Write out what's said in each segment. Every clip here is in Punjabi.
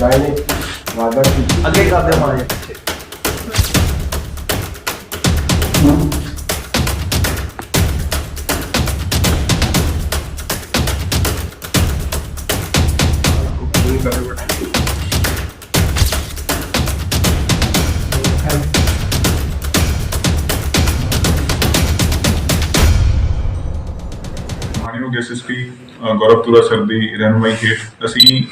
ਗਾਇਨੇ ਵਾਦਾ ਕੀ ਅੱਗੇ ਕਰਦੇ ਮਾਰੇ ਨਹੀਂ। ਕਰੇ ਬਟ ਮਾਨਯੋਗ S S P Gaurav Toora sir ਦੀ ਰਹਿਨੁਮਾਈ ਹੇਠ ਅਸੀਂ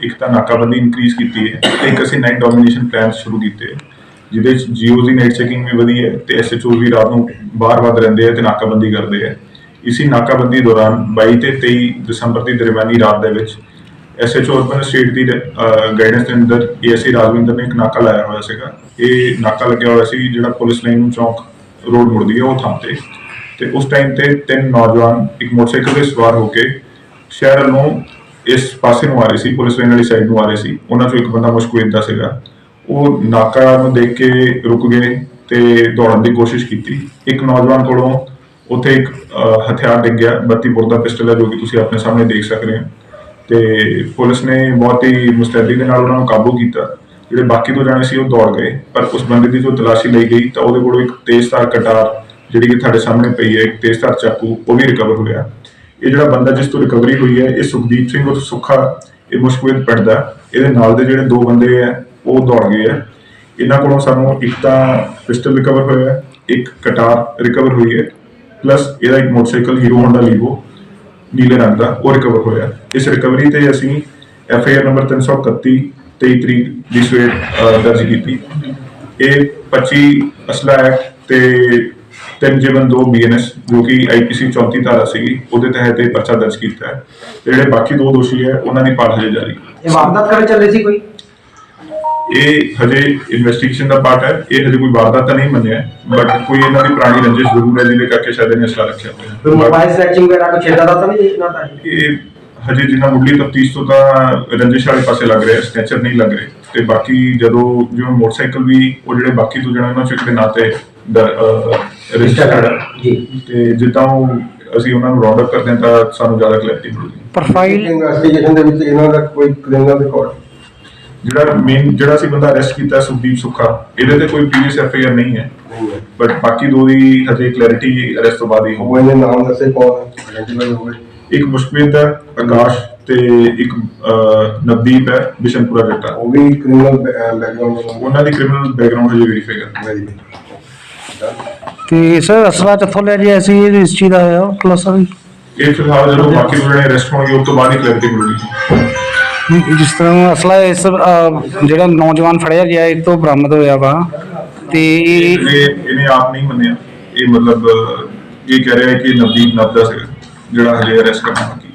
ਇੱਕ ਤਾਂ ਨਾਕਾਬੰਦੀ ਇਨਕਰੀਜ਼ ਕੀਤੀ ਹੈ ਤੇ ਇੱਕ ਅਸੀਂ ਨਾਈਟ ਡੋਮੀਨੇਸ਼ਨ ਪਲਾਨ ਸ਼ੁਰੂ ਕੀਤੇ ਜਿਹਦੇ ਵਿੱਚ ਜੀਓ ਦੀ ਨਾਈਟ ਚੈਕਿੰਗ ਵੀ ਵਧੀ ਹੈ ਤੇ ਐਸਐਚਓ ਵੀ ਰਾਤ ਨੂੰ ਬਾਹਰ ਵੱਧ ਰਹਿੰਦੇ ਆ ਤੇ ਨਾਕਾਬੰਦੀ ਕਰਦੇ ਆ ਇਸੀ ਨਾਕਾਬੰਦੀ ਦੌਰਾਨ 22 ਤੇ 23 ਦਸੰਬਰ ਦੀ ਦਰਮਿਆਨੀ ਰਾਤ ਦੇ ਵਿੱਚ S H O urban estate ਦੀ ਗਾਈਡੈਂਸ ਦੇ ਅੰਦਰ ਏਐਸਏ ਰਾਜਵਿੰਦਰ ਨੇ ਇੱਕ ਨਾਕਾ ਲਾਇਆ ਹੋਇਆ ਸੀਗਾ। ਇਹ ਨਾਕਾ ਲੱਗਿਆ ਹੋਇਆ ਸੀ ਜਿਹੜਾ ਪੁਲਿਸ ਲਾਈਨ ਨੂੰ ਚੌਂਕ ਰੋਡ ਮੁੜਦੀ ਹੈ, ਉਹ ਥਾਂ ਤੇ। ਤੇ ਉਸ ਟਾਈਮ ਤੇ ਤਿੰਨ ਨੌਜਵਾਨ ਇੱਕ ਮੋਟਰਸਾਈਕਲ ਤੇ ਸਵਾਰ ਹੋ ਕੇ ਸ਼ਹਿਰ ਨੂੰ ਇਸ ਪਾਸੇ ਨੂੰ ਆ ਰਹੇ ਸੀ, ਪੁਲਿਸ ਲਾਈਨ ਵਾਲੀ ਸਾਈਡ ਨੂੰ ਆ ਰਹੇ ਸੀ। ਉਹਨਾਂ ਚੋਂ ਇੱਕ ਬੰਦਾ ਮੁਸ਼ਕੁਲ ਦਾ ਸੀਗਾ। ਉਹ ਨਾਕਾ ਨੂੰ ਦੇਖ ਕੇ ਰੁਕ ਗਏ ਤੇ ਦੌੜਨ ਦੀ ਕੋਸ਼ਿਸ਼ ਕੀਤੀ। ਇੱਕ ਨੌਜਵਾਨ ਕੋਲੋਂ ਉੱਥੇ ਇੱਕ ਹਥਿਆਰ ਡਿੱਗ ਗਿਆ 32 ਬੋਰ ਦਾ ਪਿਸਟਲ ਹੈ ਜੋ ਕਿ ਤੁਸੀਂ ਆਪਣੇ ਸਾਹਮਣੇ ਦੇਖ ਸਕ ਰਹੇ ਹੋ। ਤੇ ਪੁਲਿਸ ਨੇ ਬਹੁਤ ਹੀ ਮੁਸਤੈਦੀ ਦੇ ਨਾਲ ਉਹਨਾਂ ਨੂੰ ਕਾਬੂ ਕੀਤਾ। ਜਿਹੜੇ ਬਾਕੀ ਦੋ ਜਾਣੇ ਸੀ ਉਹ ਦੌੜ ਗਏ, ਪਰ ਉਸ ਬੰਦੇ ਦੀ ਜੋ ਤਲਾਸ਼ੀ ਲਈ ਗਈ ਤਾਂ ਉਹਦੇ ਕੋਲੋਂ ਇੱਕ ਤੇਜ਼ਧਾਰ ਕਟਾਰ ਜਿਹੜੀ ਕਿ ਤੁਹਾਡੇ ਸਾਹਮਣੇ ਪਈ ਹੈ, ਇੱਕ ਤੇਜ਼ਧਾਰ ਚਾਕੂ, ਉਹ ਵੀ ਰਿਕਵਰ ਹੋਇਆ ਇਹ ਜਿਹੜਾ ਬੰਦਾ ਜਿਸ ਤੋਂ ਰਿਕਵਰੀ ਹੋਈ ਹੈ, ਇਹ ਸੁਖਦੀਪ ਸਿੰਘ, ਉਹ ਸੁੱਖਾ, ਇਹ ਮੁਸ਼ਕਿਲ ਪਿੰਡ ਦਾ। ਇਹਦੇ ਨਾਲ ਦੇ ਜਿਹੜੇ ਦੋ ਬੰਦੇ ਆ, ਉਹ ਦੌੜ ਗਏ ਆ। ਇਹਨਾਂ ਕੋਲੋਂ ਸਾਨੂੰ ਇੱਕ ਤਾਂ ਪਿਸਟਲ ਰਿਕਵਰ ਹੋਇਆ ਇੱਕ ਕਟਾਰ ਰਿਕਵਰ ਹੋਈ ਹੈ ਪਲੱਸ ਇਹਦਾ ਇੱਕ ਮੋਟਰਸਾਈਕਲ ਹੀਰੋ ਹੋਂਡਾ ਲੀਵੋ ਨੀਲੇ ਰੰਗ ਦਾ, ਉਹ ਰਿਕਵਰ ਹੋਇਆ ਇਸ ਰਿਕਵਰੀ ਤੇ ਅਸੀਂ ਐਫ ਆਈ ਆਰ ਨੰਬਰ 331 23 ਤਰੀਕ ਦੀ ਸਵੇਰ ਦਰਜ ਕੀਤੀ। ਇਹ 25 ਅਸਲਾ ਐਕਟ ਤੇ 3 ਜੀਵਨ 2 ਬੀਐਨਐਸ ਜੋ ਕਿ ਆਈਪੀਸੀ 34 ਧਾਰਾ ਸੀਗੀ ਉਹਦੇ ਤਹਿਤ ਇਹ ਪਰਚਾ ਦਰਜ ਕੀਤਾ ਹੈ। ਤੇ ਜਿਹੜੇ ਬਾਕੀ ਦੋ ਦੋਸ਼ੀ ਹੈ ਉਹਨਾਂ ਦੀ ਭਾਲ ਹਜੇ ਜਾਰੀ। ਹੈ ਇਹ ਵਾਰਦਾਤ ਕਰਨ ਚੱਲੇ ਸੀ ਕੋਈ? ਇਹ ਹਜੇ ਇਨਵੈਸਟੀਗੇਸ਼ਨ ਦਾ ਪਾਰਟ ਹੈ। ਇਹ ਹਜੇ ਕੋਈ ਵਾਰਦਾਤ ਤਾਂ ਨਹੀਂ ਮੰਨਿਆ ਬਟ ਕੋਈ ਇਹਨਾਂ ਦੀ ਪੁਰਾਣੀ ਰੰਜਿਸ਼ ਜ਼ਰੂਰ ਹੈ ਜਿਹਦੇ ਕਰਕੇ ਸ਼ਾਇਦ ਇਹਨੇ ਅਸਲਾ ਰੱਖਿਆ ਹੋਇਆ। ਕੋਈ ਮੋਬਾਈਲ ਸਨੈਚਿੰਗ ਵਗੈਰਾ ਕੋਈ ਛੇੜਾ ਦਾ ਤਾਂ ਨਹੀਂ ਇਹਨਾਂ ਦਾ ਇਹ ਹਜੇ ਜਿੰਨਾ ਮੁੱਢਲੀ ਤਫਤੀਸ਼ ਤੋਂ ਤਾਂ ਰੰਜਿਸ਼ ਵਾਲੇ ਪਾਸੇ ਲੱਗ ਰਿਹਾ ਸਟੈਚਰ ਨਹੀਂ ਲੱਗ ਰਹੇ। ਤੇ ਬਾਕੀ ਜਦੋਂ ਜਿਵੇਂ ਮੋਟਰਸਾਈਕਲ ਵੀ ਉਹ ਜਿਹੜੇ ਬਾਕੀ ਦੋ ਜਣੇ ਉਹਨਾਂ ਚੋਂ ਇੱਕ ਦੇ ਨਾਂ ਤੇ ਰਜਿਸਟਰਡ ਹੈ ਜੀ। ਤੇ ਜਿੱਦਾਂ ਉਹ ਅਸੀਂ ਉਹਨਾਂ ਨੂੰ ਰਾਉਂਡ ਅਪ ਕਰਦੇ ਹਾਂ ਤਾਂ ਸਾਨੂੰ ਜ਼ਿਆਦਾ ਕਲੈਰਿਟੀ ਮਿਲੂਗੀ। ਪ੍ਰੋਫਾਈਲ ਇਨਵੈਸਟੀਗੇਸ਼ਨ ਦੇ ਵਿੱਚ ਇਹਨਾਂ ਦਾ ਕੋਈ ਕ੍ਰਿਮੀਨਲ ਰਿਕਾਰਡ ਜਿਹੜਾ ਮੇਨ ਜਿਹੜਾ ਅਸੀਂ ਬੰਦਾ ਅਰੈਸਟ ਕੀਤਾ ਸੁਖਦੀਪ ਸੁੱਖਾ ਇਹਦੇ ਤੇ ਕੋਈ ਪ੍ਰੀਵੀਅਸ ਐਫ ਆਈ ਆਰ ਨਹੀਂ ਹੈ। ਹੈ। ਬਟ ਬਾਕੀ ਦੋ ਦੀ ਹਜੇ ਕਲੈਰਿਟੀ ਅਰੈਸਟ ਤੋਂ ਬਾਅਦ ਹੀ ਉਹ ਹੋਊਗੀ ਇਹਨੇ ਨਾਮ ਦੱਸੇ ਕੌਣ ਆਇਡੈਂਟੀਫਾਈ ਹੋ ਗਏ ਇੱਕ ਮੁਸ਼ਕਲ ਹੈ ਆਕਾਸ਼ ਤੇ ਇੱਕ ਨਵਦੀਪ ਹੈ ਬਿਸ਼ਨਪੁਰਾ ਜੱਟਾ। ਉਹ ਵੀ ਕ੍ਰਿਮੀਨਲ ਬੈਕਗ੍ਰਾਉਂਡ ਉਹਨਾਂ ਦੀ ਕ੍ਰਿਮੀਨਲ ਬੈਕਗ੍ਰਾਉਂਡ ਹਜੇ ਵੈਰੀਫਾਈ ਕਰਨਾ ਵੈਰੀ ਤੇ ਸਰ ਅਸਲਾ ਕਿੱਥੋਂ ਲਿਆ ਜੀ ਅਸੀਂ ਇਹ ਹਿਸਟਰੀ ਦਾ ਹੈ ਪਲੱਸ ਵੀ ਇਹ ਫਿਲਹਾਲ ਜਦੋਂ ਬਾਕੀ ਜਣੇ ਅਰੈਸਟ ਹੋਣਗੇ ਉਸ ਤੋਂ ਬਾਅਦ ਹੀ ਕਲੈਰਿਟੀ ਮਿਲੂਗੀ। ਜਿਸ ਤਰ੍ਹਾਂ ਅਸਲਾ ਇਸ ਅਹ, ਜਿਹੜਾ ਨੌਜਵਾਨ ਫੜਿਆ ਗਿਆ ਇਹ ਤੋਂ ਬਰਾਮਦ ਹੋਇਆ ਵਾ। ਤੇ ਇਹ ਇਹ ਇਹਨੇ ਆਪ ਨਹੀਂ ਮੰਨਿਆ ਇਹ ਮਤਲਬ ਅਹ, ਇਹ ਕਹਿ ਰਿਹਾ ਹੈ ਕਿ ਨਵਦੀਪ ਨਵਦਾ ਸੀਗਾ ਜਿਹੜਾ ਹਜੇ ਅਰੈਸਟ ਕਰਨਾ ਬਾਕੀ।